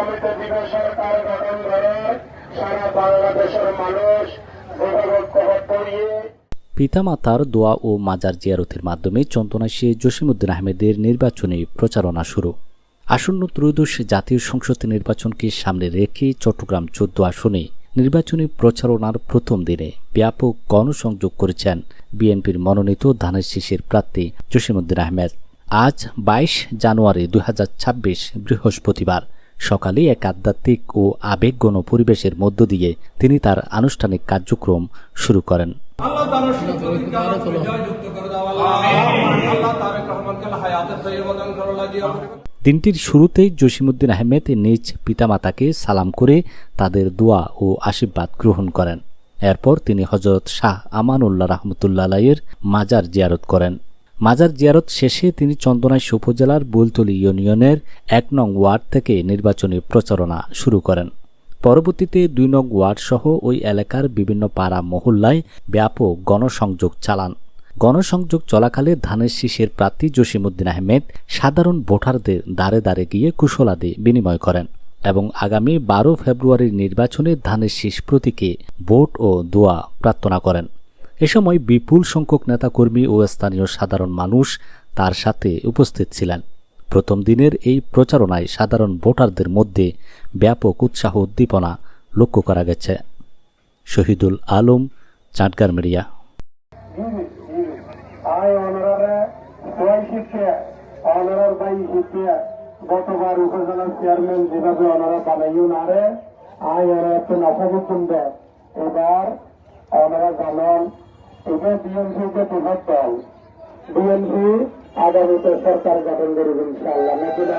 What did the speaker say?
আগামীতে দৃঢ় সরকার গঠন করার সারা বাংলাদেশের মানুষ পড়িয়ে পিতামাতার দোয়া ও মাজার জিয়ারতের মাধ্যমে চন্দনাশে জসিমুদ্দিন আহমেদের নির্বাচনী প্রচারণা শুরু। আসন্ন ত্রয়োদশ জাতীয় সংসদ নির্বাচনকে সামনে রেখে চট্টগ্রাম চোদ্দ আসনে নির্বাচনী প্রচারণার প্রথম দিনে ব্যাপক গণসংযোগ করেছেন বিএনপির মনোনীত ধানের শীষের প্রার্থী জসিমুদ্দিন আহমেদ। আজ বাইশ জানুয়ারি দু হাজার ছাব্বিশ বৃহস্পতিবার। সকালে এক আধ্যাত্মিক ও আবেগগণ পরিবেশের মধ্য দিয়ে তিনি তার আনুষ্ঠানিক কার্যক্রম শুরু করেন। দিনটির শুরুতেই জসিমুদ্দিন আহমেদ নিজ পিতামাতাকে সালাম করে তাদের দোয়া ও আশীর্বাদ গ্রহণ করেন। এরপর তিনি হজরত শাহ আমানুল্লাহ রহমতুল্লাহ মাজার জিয়ারত করেন। মাজার জিয়ারত শেষে তিনি চন্দনাইশ উপজেলার বুলতলি ইউনিয়নের এক নং ওয়ার্ড থেকে নির্বাচনী প্রচারণা শুরু করেন। পরবর্তীতে দুই নং ওয়ার্ড সহ ওই এলাকার বিভিন্ন পাড়া মহল্লায় ব্যাপক গণসংযোগ চালান। গণসংযোগ চলাকালে ধানের শীষের প্রার্থী জসিমুদ্দিন আহমেদ সাধারণ ভোটারদের দ্বারে দ্বারে গিয়ে কুশলাদি বিনিময় করেন এবং আগামী বারো ফেব্রুয়ারির নির্বাচনে ধানের শীষ প্রতীকে ভোট ও দোয়া প্রার্থনা করেন। এ সময় বিপুল সংখ্যক নেতাকর্মী ও স্থানীয় সাধারণ মানুষ তার সাথে উপস্থিত ছিলেন। প্রথম দিনের এই প্রচারণায় সাধারণ ভোটারদের মধ্যে ব্যাপক উৎসাহ উদ্দীপনা লক্ষ্য করা গেছে। শহীদুল আলম, চাটগার মিডিয়া। গতবার উপজেলার চেয়ারম্যান যেভাবে অনারা বানাইও না রে আয় ওরা একটু এবার অনারা জানান আমরা বিএনপিকে প্রভাব পাই বিএনপি আগামীতে সরকার গঠন করবেন ইনশাআল্লাহ নাকি না?